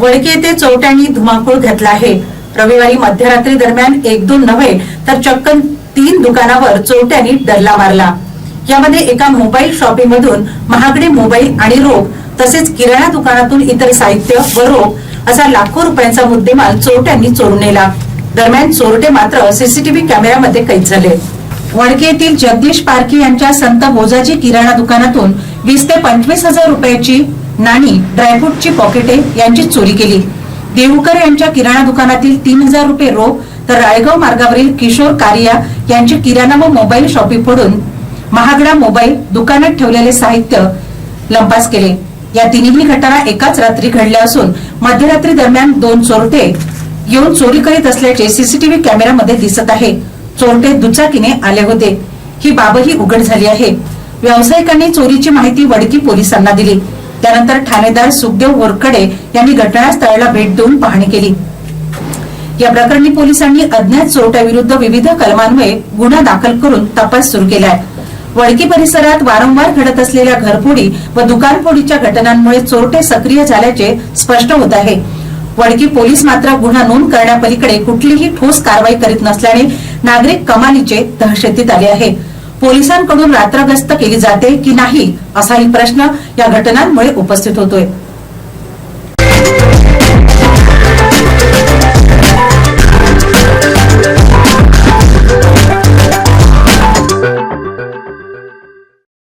वळके येथे चौट्यांनी धुमाकूळ घातला आहे. रविवारी मध्यरात्री दरम्यान एक दोन नव्हे तर चक्क तीन दुकानावर चोरट्यांनी डल्ला मारला. यामध्ये एका मोबाईल शॉपिंग मधून महागडे मोबाईल आणि रोख तसेच किराणा दुकानातून इतर साहित्य व रोख असा लाखो रुपयांचा मुद्देमाल चोरट्यांनी चोरून नेला. दरम्यान चोरटे मात्र सीसीटीव्ही कॅमेऱ्यामध्ये कैद झाले. वडके येथील जगदीश पारखी यांच्या संत बोजाजी किराणा दुकानातून वीस ते पंचवीस हजार रुपयाची नाणी ड्रायफ्रूटची पॉकेटे यांची चोरी केली. देऊकर यांच्या किराणा दुकानातील तीन हजार रुपये रोख तर राळेगाव मार्गावरील किशोर कारिया यांची किराणा व मोबाईल शॉपिंग फोडून महागडा मोबाईल दुकानात ठेवलेले साहित्य लंपास केले. या तिन्ही घटना एकाच रात्री घडल्या असून मध्यरात्री दरम्यान दोन चोरटे येऊन चोरी करीत असल्याचे सीसीटीव्ही कॅमेरामध्ये दिसत आहे. चोरटे दुचाकीने आले होते. ही बाबही उघड झाली आहे. व्यावसायिकांनी चोरीची माहिती वडकी पोलिसांना दिली. त्यानंतर ठाणेदार सुखदेव वरकडे यांनी घटनास्थळाला भेट देऊन पाहणी केली. या प्रकरणी पोलिसांनी अज्ञात चोरट्याविरुद्ध विविध कलमान्वये गुन्हा दाखल करून तपास सुरू केलाय. आहे वडकी परिसरात वारंवार घडत असलेल्या घरफोडी व दुकानफोडीच्या घटनांमुळे चोरटे सक्रिय झाल्याचे स्पष्ट होत आहे. वडकी पोलीस मात्र गुन्हा नोंद करण्यापलीकडे कुठलीही ठोस कारवाई करीत नसल्याने नागरिक कमालीचे दहशतीत आले आहेत पोलिसांकडून रात्रगस्त केली जाते की नाही असाही प्रश्न या घटनांमुळे उपस्थित होतोय.